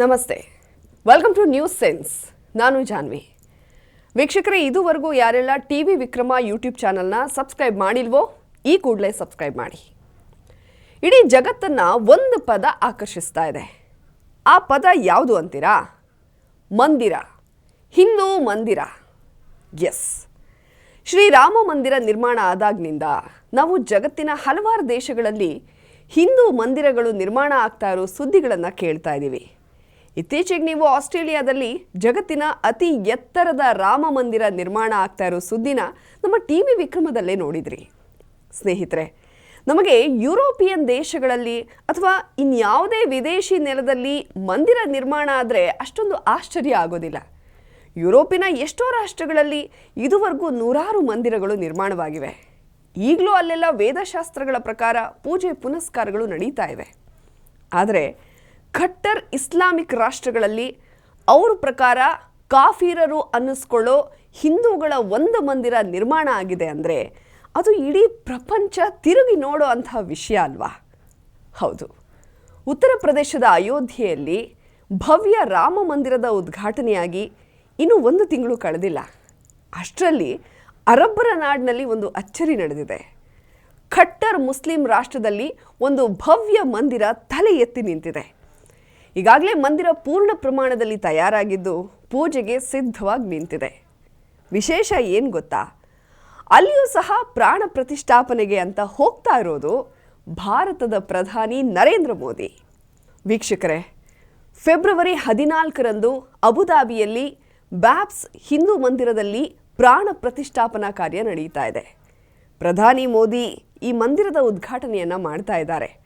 ನಮಸ್ತೆ. Welcome two news sense ನಾನು ಜಾನ್ವಿ. ವೀಕ್ಷಕರೇ, ಇದುವರೆಗೂ ಯಾರೆಲ್ಲ ಟಿ ವಿ ವಿಕ್ರಮ ಯೂಟ್ಯೂಬ್ ಚಾನಲ್ನ ಸಬ್ಸ್ಕ್ರೈಬ್ ಮಾಡಿಲ್ವೋ, ಈ ಕೂಡಲೇ ಸಬ್ಸ್ಕ್ರೈಬ್ ಮಾಡಿ. ಇಡೀ ಜಗತ್ತನ್ನು ಒಂದು ಪದ ಆಕರ್ಷಿಸ್ತಾ ಇದೆ. ಆ ಪದ ಯಾವುದು ಅಂತೀರಾ? ಮಂದಿರ. ಹಿಂದೂ ಮಂದಿರ. ಎಸ್ ಶ್ರೀರಾಮ ಮಂದಿರ ನಿರ್ಮಾಣ ಆದಾಗ್ನಿಂದ ನಾವು ಜಗತ್ತಿನ ಹಲವಾರು ದೇಶಗಳಲ್ಲಿ ಹಿಂದೂ ಮಂದಿರಗಳು ನಿರ್ಮಾಣ ಆಗ್ತಾ ಇರೋ ಸುದ್ದಿಗಳನ್ನು ಕೇಳ್ತಾ ಇದ್ದೀವಿ ಇತ್ತೀಚೆಗೆ ನೀವು ಆಸ್ಟ್ರೇಲಿಯಾದಲ್ಲಿ ಜಗತ್ತಿನ ಅತಿ ಎತ್ತರದ ರಾಮ ಮಂದಿರ ನಿರ್ಮಾಣ ಆಗ್ತಾ ಇರೋ ಸುದ್ದಿನ ನಮ್ಮ ಟಿ ವಿ ವಿಕ್ರಮದಲ್ಲೇ ನೋಡಿದ್ರಿ. ಸ್ನೇಹಿತರೆ, ನಮಗೆ ಯುರೋಪಿಯನ್ ದೇಶಗಳಲ್ಲಿ ಅಥವಾ ಇನ್ಯಾವುದೇ ವಿದೇಶಿ ನೆಲದಲ್ಲಿ ಮಂದಿರ ನಿರ್ಮಾಣ ಆದರೆ ಅಷ್ಟೊಂದು ಆಶ್ಚರ್ಯ ಆಗೋದಿಲ್ಲ. ಯುರೋಪಿನ ಎಷ್ಟೋ ರಾಷ್ಟ್ರಗಳಲ್ಲಿ ಇದುವರೆಗೂ ನೂರಾರು ಮಂದಿರಗಳು ನಿರ್ಮಾಣವಾಗಿವೆ. ಈಗಲೂ ಅಲ್ಲೆಲ್ಲ ವೇದಶಾಸ್ತ್ರಗಳ ಪ್ರಕಾರ ಪೂಜೆ ಪುನಸ್ಕಾರಗಳು ನಡೀತಾ ಇವೆ. ಆದರೆ ಖಟ್ಟರ್ ಇಸ್ಲಾಮಿಕ್ ರಾಷ್ಟ್ರಗಳಲ್ಲಿ ಅವ್ರ ಪ್ರಕಾರ ಕಾಫೀರರು ಅನ್ನಿಸ್ಕೊಳ್ಳೋ ಹಿಂದೂಗಳ ಒಂದು ಮಂದಿರ ನಿರ್ಮಾಣ ಆಗಿದೆ ಅಂದರೆ ಅದು ಇಡೀ ಪ್ರಪಂಚ ತಿರುಗಿ ನೋಡೋ ಅಂತಹ ವಿಷಯ ಅಲ್ವಾ? ಹೌದು. ಉತ್ತರ ಪ್ರದೇಶದ ಅಯೋಧ್ಯೆಯಲ್ಲಿ ಭವ್ಯ ರಾಮ ಮಂದಿರದ ಉದ್ಘಾಟನೆಯಾಗಿ ಇನ್ನೂ ಒಂದು ತಿಂಗಳು ಕಳೆದಿಲ್ಲ. ಅಷ್ಟರಲ್ಲಿ ಅರಬ್ಬರ ನಾಡಿನಲ್ಲಿ ಒಂದು ಅಚ್ಚರಿ ನಡೆದಿದೆ. ಖಟ್ಟರ್ ಮುಸ್ಲಿಂ ರಾಷ್ಟ್ರದಲ್ಲಿ ಒಂದು ಭವ್ಯ ಮಂದಿರ ತಲೆ ಎತ್ತಿ ನಿಂತಿದೆ. ಈಗಾಗಲೇ ಮಂದಿರ ಪೂರ್ಣ ಪ್ರಮಾಣದಲ್ಲಿ ತಯಾರಾಗಿದ್ದು ಪೂಜೆಗೆ ಸಿದ್ಧವಾಗಿ ನಿಂತಿದೆ. ವಿಶೇಷ ಏನು ಗೊತ್ತಾ? ಅಲ್ಲಿಯೂ ಸಹ ಪ್ರಾಣ ಪ್ರತಿಷ್ಠಾಪನೆಗೆ ಅಂತ ಹೋಗ್ತಾ ಇರೋದು ಭಾರತದ ಪ್ರಧಾನಿ ನರೇಂದ್ರ ಮೋದಿ. ವೀಕ್ಷಕರೇ, ಫೆಬ್ರವರಿ ಹದಿನಾಲ್ಕರಂದು ಅಬುದಾಬಿಯಲ್ಲಿ ಬ್ಯಾಪ್ಸ್ ಹಿಂದೂ ಮಂದಿರದಲ್ಲಿ ಪ್ರಾಣ ಪ್ರತಿಷ್ಠಾಪನಾ ಕಾರ್ಯ ನಡೀತಾ ಇದೆ. ಪ್ರಧಾನಿ ಮೋದಿ ಈ ಮಂದಿರದ ಉದ್ಘಾಟನೆಯನ್ನು ಮಾಡ್ತಾ ಇದ್ದಾರೆ.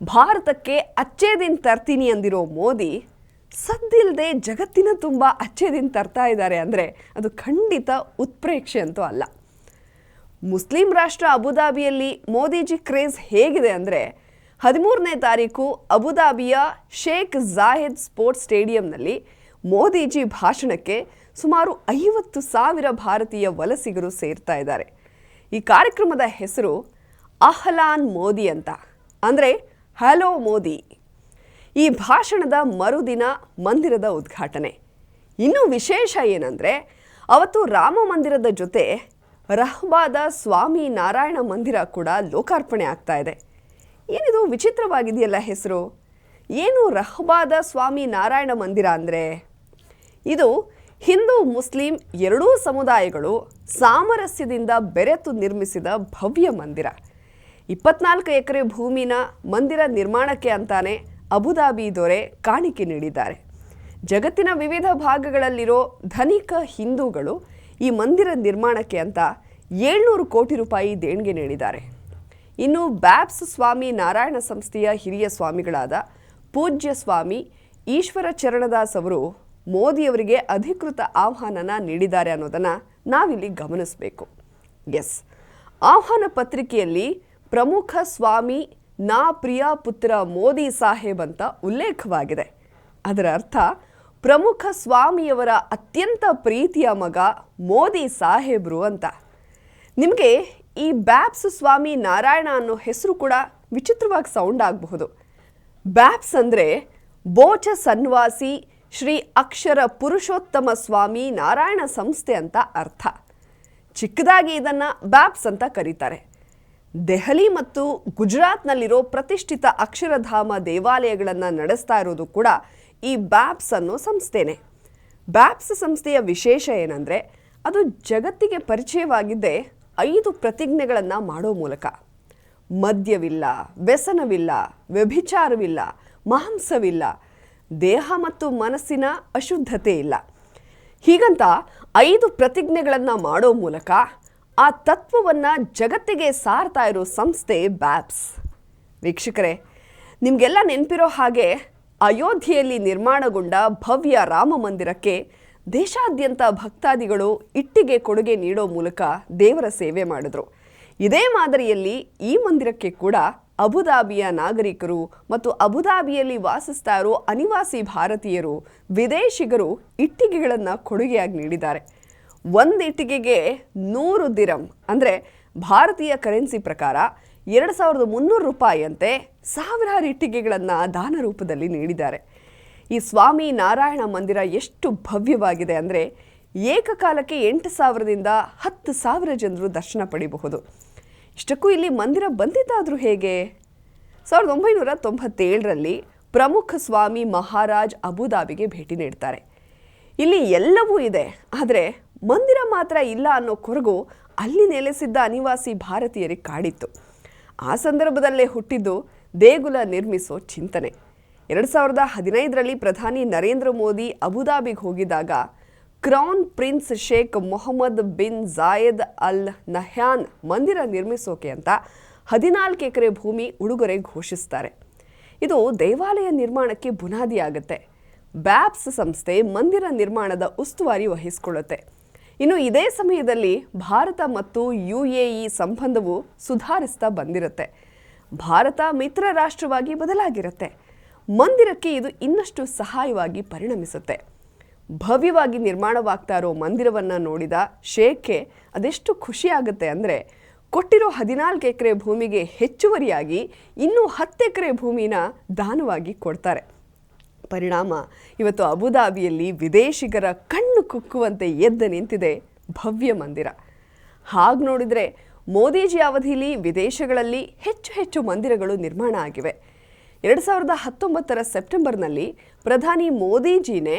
ಭಾರತಕ್ಕೆ ಅಚ್ಚೇ ದಿನ ತರ್ತೀನಿ ಅಂದಿರೋ ಮೋದಿ ಸದ್ದಿಲ್ಲದೆ ಜಗತ್ತಿನ ತುಂಬ ಅಚ್ಚೇ ದಿನ ತರ್ತಾ ಇದ್ದಾರೆ ಅಂದರೆ ಅದು ಖಂಡಿತ ಉತ್ಪ್ರೇಕ್ಷೆ ಅಂತೂ ಅಲ್ಲ. ಮುಸ್ಲಿಂ ರಾಷ್ಟ್ರ ಅಬುದಾಬಿಯಲ್ಲಿ ಮೋದಿಜಿ ಕ್ರೇಜ್ ಹೇಗಿದೆ ಅಂದರೆ ಹದಿಮೂರನೇ ತಾರೀಕು ಅಬುದಾಬಿಯ ಶೇಖ್ ಜಾಹಿದ್ ಸ್ಪೋರ್ಟ್ಸ್ ಸ್ಟೇಡಿಯಂನಲ್ಲಿ ಮೋದಿಜಿ ಭಾಷಣಕ್ಕೆ ಸುಮಾರು ಐವತ್ತು ಸಾವಿರ ಭಾರತೀಯ ವಲಸಿಗರು ಸೇರ್ತಾ ಇದ್ದಾರೆ. ಈ ಕಾರ್ಯಕ್ರಮದ ಹೆಸರು ಅಹ್ಲಾನ್ ಮೋದಿ ಅಂತ. ಅಂದರೆ ಹಲೋ ಮೋದಿ. ಈ ಭಾಷಣದ ಮರುದಿನ ಮಂದಿರದ ಉದ್ಘಾಟನೆ. ಇನ್ನೂ ವಿಶೇಷ ಏನಂದರೆ, ಅವತ್ತು ರಾಮ ಮಂದಿರದ ಜೊತೆ ರಹ್ಬಾದ ಸ್ವಾಮಿ ನಾರಾಯಣ ಮಂದಿರ ಕೂಡ ಲೋಕಾರ್ಪಣೆ ಆಗ್ತಾ ಇದೆ. ಏನಿದು ವಿಚಿತ್ರವಾಗಿದೆಯಲ್ಲ ಹೆಸರು? ಏನು ರಹ್ಬಾದ ಸ್ವಾಮಿ ನಾರಾಯಣ ಮಂದಿರ ಅಂದರೆ? ಇದು ಹಿಂದೂ ಮುಸ್ಲಿಂ ಎರಡೂ ಸಮುದಾಯಗಳು ಸಾಮರಸ್ಯದಿಂದ ಬೆರೆತು ನಿರ್ಮಿಸಿದ ಭವ್ಯ ಮಂದಿರ. ಇಪ್ಪತ್ನಾಲ್ಕು ಎಕರೆ ಭೂಮಿನ ಮಂದಿರ ನಿರ್ಮಾಣಕ್ಕೆ ಅಂತಾನೆ ಅಬುದಾಬಿ ದೊರೆ ಕಾಣಿಕೆ ನೀಡಿದ್ದಾರೆ. ಜಗತ್ತಿನ ವಿವಿಧ ಭಾಗಗಳಲ್ಲಿರೋ ಧನಿಕ ಹಿಂದೂಗಳು ಈ ಮಂದಿರ ನಿರ್ಮಾಣಕ್ಕೆ ಅಂತ ಏಳ್ನೂರು ಕೋಟಿ ರೂಪಾಯಿ ದೇಣಿಗೆ ನೀಡಿದ್ದಾರೆ. ಇನ್ನು ಬ್ಯಾಬ್ಸ್ ಸ್ವಾಮಿ ನಾರಾಯಣ ಸಂಸ್ಥೆಯ ಹಿರಿಯ ಸ್ವಾಮಿಗಳಾದ ಪೂಜ್ಯ ಸ್ವಾಮಿ ಈಶ್ವರ ಚರಣದಾಸ್ ಅವರು ಮೋದಿಯವರಿಗೆ ಅಧಿಕೃತ ಆಹ್ವಾನನ ನೀಡಿದ್ದಾರೆ ಅನ್ನೋದನ್ನು ನಾವಿಲ್ಲಿ ಗಮನಿಸಬೇಕು. ಎಸ್. ಆಹ್ವಾನ ಪತ್ರಿಕೆಯಲ್ಲಿ ಪ್ರಮುಖ ಸ್ವಾಮಿ ನಾ ಪ್ರಿಯ ಪುತ್ರ ಮೋದಿ ಸಾಹೇಬ್ ಅಂತ ಉಲ್ಲೇಖವಾಗಿದೆ. ಅದರ ಅರ್ಥ, ಪ್ರಮುಖ ಸ್ವಾಮಿಯವರ ಅತ್ಯಂತ ಪ್ರೀತಿಯ ಮಗ ಮೋದಿ ಸಾಹೇಬ್ರು ಅಂತ. ನಿಮಗೆ ಈ ಬ್ಯಾಪ್ಸ್ ಸ್ವಾಮಿ ನಾರಾಯಣ ಅನ್ನೋ ಹೆಸರು ಕೂಡ ವಿಚಿತ್ರವಾಗಿ ಸೌಂಡ್ ಆಗಬಹುದು. ಬ್ಯಾಪ್ಸ್ ಅಂದರೆ ಬೋಚ ಸನ್ವಾಸಿ ಶ್ರೀ ಅಕ್ಷರ ಪುರುಷೋತ್ತಮ ಸ್ವಾಮಿ ನಾರಾಯಣ ಸಂಸ್ಥೆ ಅಂತ ಅರ್ಥ. ಚಿಕ್ಕದಾಗಿ ಇದನ್ನು ಬ್ಯಾಪ್ಸ್ ಅಂತ ಕರೀತಾರೆ. ದೆಹಲಿ ಮತ್ತು ಗುಜರಾತ್ನಲ್ಲಿರೋ ಪ್ರತಿಷ್ಠಿತ ಅಕ್ಷರಧಾಮ ದೇವಾಲಯಗಳನ್ನು ನಡೆಸ್ತಾ ಇರೋದು ಕೂಡ ಈ ಬ್ಯಾಬ್ಸ್ ಅನ್ನೋ ಸಂಸ್ಥೆನೆ. ಬ್ಯಾಬ್ಸ್ ಸಂಸ್ಥೆಯ ವಿಶೇಷ ಏನಂದರೆ, ಅದು ಜಗತ್ತಿಗೆ ಪರಿಚಯವಾಗಿದ್ದೇ ಐದು ಪ್ರತಿಜ್ಞೆಗಳನ್ನು ಮಾಡೋ ಮೂಲಕ. ಮದ್ಯವಿಲ್ಲ, ವ್ಯಸನವಿಲ್ಲ, ವ್ಯಭಿಚಾರವಿಲ್ಲ, ಮಾಂಸವಿಲ್ಲ, ದೇಹ ಮತ್ತು ಮನಸ್ಸಿನ ಅಶುದ್ಧತೆ ಇಲ್ಲ. ಹೀಗಂತ ಐದು ಪ್ರತಿಜ್ಞೆಗಳನ್ನು ಮಾಡೋ ಮೂಲಕ ಆ ತತ್ವವನ್ನು ಜಗತ್ತಿಗೆ ಸಾರ್ತಾ ಇರೋ ಸಂಸ್ಥೆ ಬ್ಯಾಪ್ಸ್. ವೀಕ್ಷಕರೇ, ನಿಮಗೆಲ್ಲ ನೆನಪಿರೋ ಹಾಗೆ ಅಯೋಧ್ಯೆಯಲ್ಲಿ ನಿರ್ಮಾಣಗೊಂಡ ಭವ್ಯ ರಾಮ ಮಂದಿರಕ್ಕೆ ದೇಶಾದ್ಯಂತ ಭಕ್ತಾದಿಗಳು ಇಟ್ಟಿಗೆ ಕೊಡುಗೆ ನೀಡೋ ಮೂಲಕ ದೇವರ ಸೇವೆ ಮಾಡಿದ್ರು. ಇದೇ ಮಾದರಿಯಲ್ಲಿ ಈ ಮಂದಿರಕ್ಕೆ ಕೂಡ ಅಬುದಾಬಿಯ ನಾಗರಿಕರು ಮತ್ತು ಅಬುದಾಬಿಯಲ್ಲಿ ವಾಸಿಸ್ತಾ ಇರೋ ಅನಿವಾಸಿ ಭಾರತೀಯರು, ವಿದೇಶಿಗರು ಇಟ್ಟಿಗೆಗಳನ್ನು ಕೊಡುಗೆಯಾಗಿ ನೀಡಿದ್ದಾರೆ. ಒಂದು ಇಟ್ಟಿಗೆಗೆ ನೂರು ದಿರಂ, ಅಂದರೆ ಭಾರತೀಯ ಕರೆನ್ಸಿ ಪ್ರಕಾರ ಎರಡು ಸಾವಿರದ ಮುನ್ನೂರು ರೂಪಾಯಿಯಂತೆ ಸಾವಿರಾರು ಇಟ್ಟಿಗೆಗಳನ್ನು ದಾನ ರೂಪದಲ್ಲಿ ನೀಡಿದ್ದಾರೆ. ಈ ಸ್ವಾಮಿ ನಾರಾಯಣ ಮಂದಿರ ಎಷ್ಟು ಭವ್ಯವಾಗಿದೆ ಅಂದರೆ ಏಕಕಾಲಕ್ಕೆ ಎಂಟು ಸಾವಿರದಿಂದ ಹತ್ತು ಸಾವಿರ ಜನರು ದರ್ಶನ ಪಡಿಬಹುದು ಇಷ್ಟಕ್ಕೂ ಇಲ್ಲಿ ಮಂದಿರ ಬಂದಿದ್ದಾದರೂ ಹೇಗೆ? ಸಾವಿರದ ಒಂಬೈನೂರ ತೊಂಬತ್ತೇಳರಲ್ಲಿ ಪ್ರಮುಖ ಸ್ವಾಮಿ ಮಹಾರಾಜ್ ಅಬುದಾಬಿಗೆ ಭೇಟಿ ನೀಡ್ತಾರೆ. ಇಲ್ಲಿ ಎಲ್ಲವೂ ಇದೆ, ಆದರೆ ಮಂದಿರ ಮಾತ್ರ ಇಲ್ಲ ಅನ್ನೋ ಕೊರಗು ಅಲ್ಲಿ ನೆಲೆಸಿದ್ದ ಅನಿವಾಸಿ ಭಾರತೀಯರಿಗೆ ಕಾಡಿತ್ತು. ಆ ಸಂದರ್ಭದಲ್ಲೇ ಹುಟ್ಟಿದ್ದು ದೇಗುಲ ನಿರ್ಮಿಸೋ ಚಿಂತನೆ. ಎರಡು ಸಾವಿರದ ಹದಿನೈದರಲ್ಲಿ ಪ್ರಧಾನಿ ನರೇಂದ್ರ ಮೋದಿ ಅಬುದಾಬಿಗೆ ಹೋಗಿದ್ದಾಗ crown prince Sheikh Mohammed bin Zayed al Nahyan ಮಂದಿರ ನಿರ್ಮಿಸೋಕೆ ಅಂತ ಹದಿನಾಲ್ಕು ಎಕರೆ ಭೂಮಿ ಉಡುಗೊರೆ ಘೋಷಿಸ್ತಾರೆ. ಇದು ದೇವಾಲಯ ನಿರ್ಮಾಣಕ್ಕೆ ಬುನಾದಿಯಾಗುತ್ತೆ. ಬ್ಯಾಪ್ಸ್ ಸಂಸ್ಥೆ ಮಂದಿರ ನಿರ್ಮಾಣದ ಉಸ್ತುವಾರಿ ವಹಿಸಿಕೊಳ್ಳುತ್ತೆ. ಇನ್ನು ಇದೇ ಸಮಯದಲ್ಲಿ ಭಾರತ ಮತ್ತು ಯು ಎ ಇ ಸಂಬಂಧವು ಸುಧಾರಿಸ್ತಾ ಬಂದಿರುತ್ತೆ. ಭಾರತ ಮಿತ್ರ ರಾಷ್ಟ್ರವಾಗಿ ಬದಲಾಗಿರುತ್ತೆ. ಮಂದಿರಕ್ಕೆ ಇದು ಇನ್ನಷ್ಟು ಸಹಾಯವಾಗಿ ಪರಿಣಮಿಸುತ್ತೆ. ಭವ್ಯವಾಗಿ ನಿರ್ಮಾಣವಾಗ್ತಾ ಇರೋ ಮಂದಿರವನ್ನು ನೋಡಿದ ಶೇಖೆ ಅದೆಷ್ಟು ಖುಷಿಯಾಗುತ್ತೆ ಅಂದರೆ ಕೊಟ್ಟಿರೋ ಹದಿನಾಲ್ಕು ಎಕರೆ ಭೂಮಿಗೆ ಹೆಚ್ಚುವರಿಯಾಗಿ ಇನ್ನೂ ಹತ್ತು ಎಕರೆ ಭೂಮಿನ ದಾನವಾಗಿ ಕೊಡ್ತಾರೆ. ಪರಿಣಾಮ. ಇವತ್ತು ಅಬುದಾಬಿಯಲ್ಲಿ ವಿದೇಶಿಗರ ಕಣ್ಣು ಕುಕ್ಕುವಂತೆ ಎದ್ದು ನಿಂತಿದೆ ಭವ್ಯ ಮಂದಿರ. ಹಾಗೆ ನೋಡಿದರೆ ಮೋದಿಜಿ ಅವಧಿಯಲ್ಲಿ ವಿದೇಶಗಳಲ್ಲಿ ಹೆಚ್ಚು ಹೆಚ್ಚು ಮಂದಿರಗಳು ನಿರ್ಮಾಣ ಆಗಿವೆ. ಎರಡು ಸಾವಿರದ ಹತ್ತೊಂಬತ್ತರ ಸೆಪ್ಟೆಂಬರ್ನಲ್ಲಿ ಪ್ರಧಾನಿ ಮೋದಿಜಿನೇ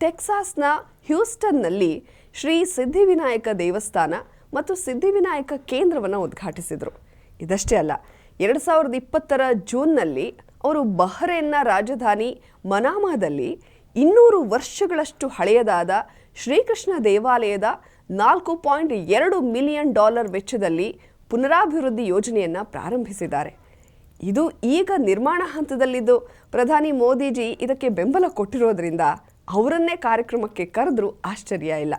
ಟೆಕ್ಸಾಸ್ನ ಹ್ಯೂಸ್ಟನ್ನಲ್ಲಿ ಶ್ರೀ ಸಿದ್ಧಿವಿನಾಯಕ ದೇವಸ್ಥಾನ ಮತ್ತು ಸಿದ್ಧಿವಿನಾಯಕ ಕೇಂದ್ರವನ್ನು ಉದ್ಘಾಟಿಸಿದರು. ಇದಷ್ಟೇ ಅಲ್ಲ, ಎರಡು ಸಾವಿರದ ಇಪ್ಪತ್ತರ ಜೂನ್ನಲ್ಲಿ ಅವರು ಬಹ್ರೇನ್ನ ರಾಜಧಾನಿ ಮನಾಮಾದಲ್ಲಿ ಇನ್ನೂರು ವರ್ಷಗಳಷ್ಟು ಹಳೆಯದಾದ ಶ್ರೀಕೃಷ್ಣ ದೇವಾಲಯದ ನಾಲ್ಕು ಪಾಯಿಂಟ್ ಎರಡು ಮಿಲಿಯನ್ ಡಾಲರ್ ವೆಚ್ಚದಲ್ಲಿ ಪುನರಾಭಿವೃದ್ಧಿ ಯೋಜನೆಯನ್ನು ಪ್ರಾರಂಭಿಸಿದ್ದಾರೆ. ಇದು ಈಗ ನಿರ್ಮಾಣ ಹಂತದಲ್ಲಿದ್ದು ಪ್ರಧಾನಿ ಮೋದಿಜಿ ಇದಕ್ಕೆ ಬೆಂಬಲ ಕೊಟ್ಟಿರೋದ್ರಿಂದ ಅವರನ್ನೇ ಕಾರ್ಯಕ್ರಮಕ್ಕೆ ಕರೆದರೂ ಆಶ್ಚರ್ಯ ಇಲ್ಲ.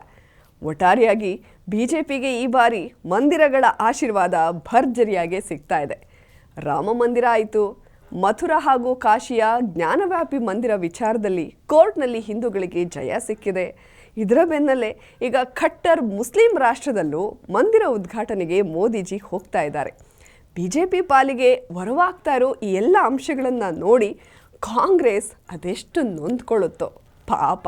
ಒಟ್ಟಾರೆಯಾಗಿ ಬಿ ಜೆ ಪಿಗೆ ಈ ಬಾರಿ ಮಂದಿರಗಳ ಆಶೀರ್ವಾದ ಭರ್ಜರಿಯಾಗೇ ಸಿಗ್ತಾ ಇದೆ. ರಾಮ ಮಂದಿರ ಆಯಿತು ಮಥುರಾ ಹಾಗೂ ಕಾಶಿಯ ಜ್ಞಾನವ್ಯಾಪಿ ಮಂದಿರ ವಿಚಾರದಲ್ಲಿ ಕೋರ್ಟ್ನಲ್ಲಿ ಹಿಂದೂಗಳಿಗೆ ಜಯ ಸಿಕ್ಕಿದೆ. ಇದರ ಬೆನ್ನಲ್ಲೇ ಈಗ ಖಟ್ಟರ್ ಮುಸ್ಲಿಂ ರಾಷ್ಟ್ರದಲ್ಲೂ ಮಂದಿರ ಉದ್ಘಾಟನೆಗೆ ಮೋದಿಜಿ ಹೋಗ್ತಾ ಇದ್ದಾರೆ. ಬಿಜೆಪಿ ಪಾಲಿಗೆ ವರವಾಗ್ತಾ ಇರೋ ಈ ಎಲ್ಲ ಅಂಶಗಳನ್ನು ನೋಡಿ ಕಾಂಗ್ರೆಸ್ ಅದೆಷ್ಟು ನೊಂದ್ಕೊಳ್ಳುತ್ತೋ. ಪಾಪ.